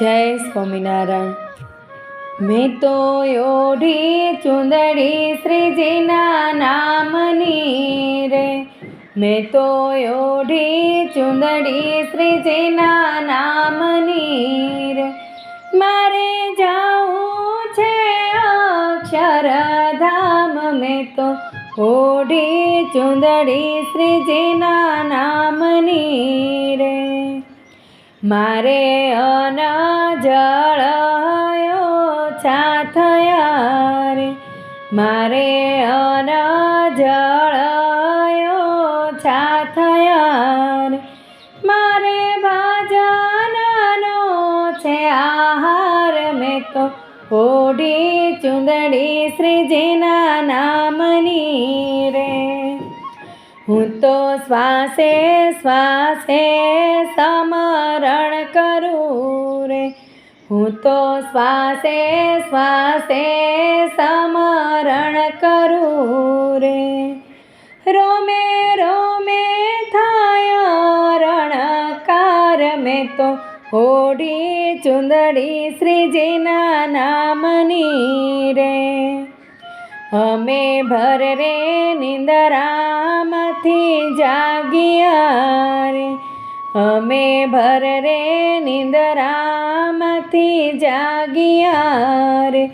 જય સ્વામિનારાયણ. મેં તો ઓઢી ચુંદડી શ્રીજીના નામની રે. મેં તો ઓઢી ચુંદડી શ્રીજીના નામની રે. મારે જાવું છે અક્ષરધામ. મેં તો ઓઢી ચુંદડી શ્રીજીના નામની રે. મારે અન જળયો છા થયા રે મારે અન જળયો છા થયા રે મારે ભજનનો છે આહાર. મેં તો ઓઢી ચુંદડી શ્રીજીના નામની રે. હું તો શ્વાસે શ્વાસે સમરણ કરું રે. હું તો શ્વાસે શ્વાસે સમરણ કરું રે. રોમે રોમે થાય રણકાર મેં તો હોડી ચુંદડી શ્રીજીના નામની રે. અમે ભર રે નિંદરામાંથી જાગ્યા રે અમે ભર રે નિંદરામાંથી જાગ્યા રે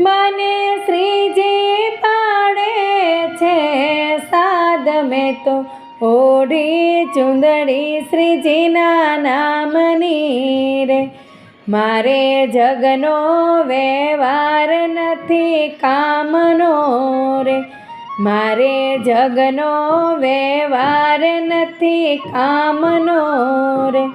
મને શ્રીજી પાડે છે સાદ, મેં તો ઓઢી ચુંદડી શ્રીજીના નામની રે. મારે જગનો વ્યવહાર નથી કામનો રે. મારે જગનો વ્યવહાર નથી કામનો રે.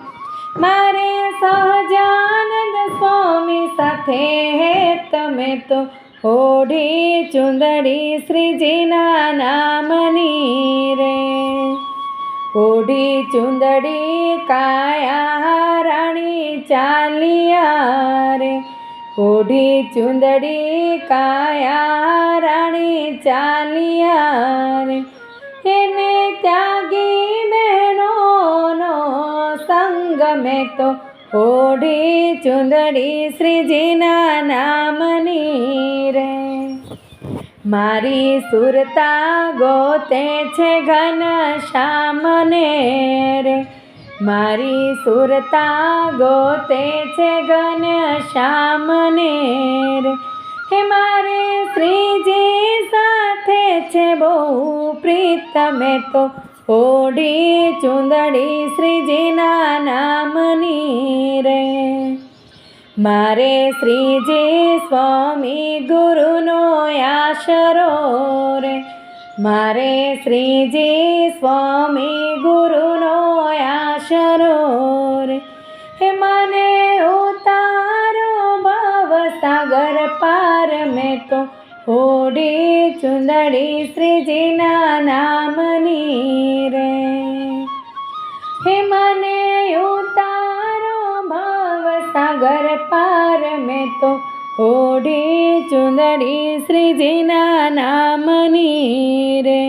મારે સહજાનંદ સ્વામી સાથે તમે તો હોઢી ચુંદડી શ્રીજીના નામની રે. હોઢી ચુંદડી કાયા રાણી ચાલિયા રે. ઓઢી ચુંદડી કાયા, રાણી ચાલિયા રે એને ત્યાગી બહેનોનો સંગ મેં તો ઓઢી ચુંદડી શ્રીજીના નામની રે. મારી સુરતા ગોતે છે ઘન શ્યામને રે. મારી સુરતા ગોતે છે ઘન શ્યામને રે. હે મારે શ્રીજી સાથે છે બહુ પ્રીતમે તો ઓઢી ચુંદડી શ્રીજીના નામની રે. મારે શ્રીજી સ્વામી ગુરુનો આશરો રે. મારે શ્રીજી સ્વામી ગુરુનો આશરો રે. હે મને ઉતારો ભાવ સાગર પાર મેં તો હોડી ચુંદડી શ્રીજીના નામની રે. હે મને ઉતારો ભાવ સાગર પાર મેં તો ઓઢી ચુંદડી શ્રીજીના નામની રે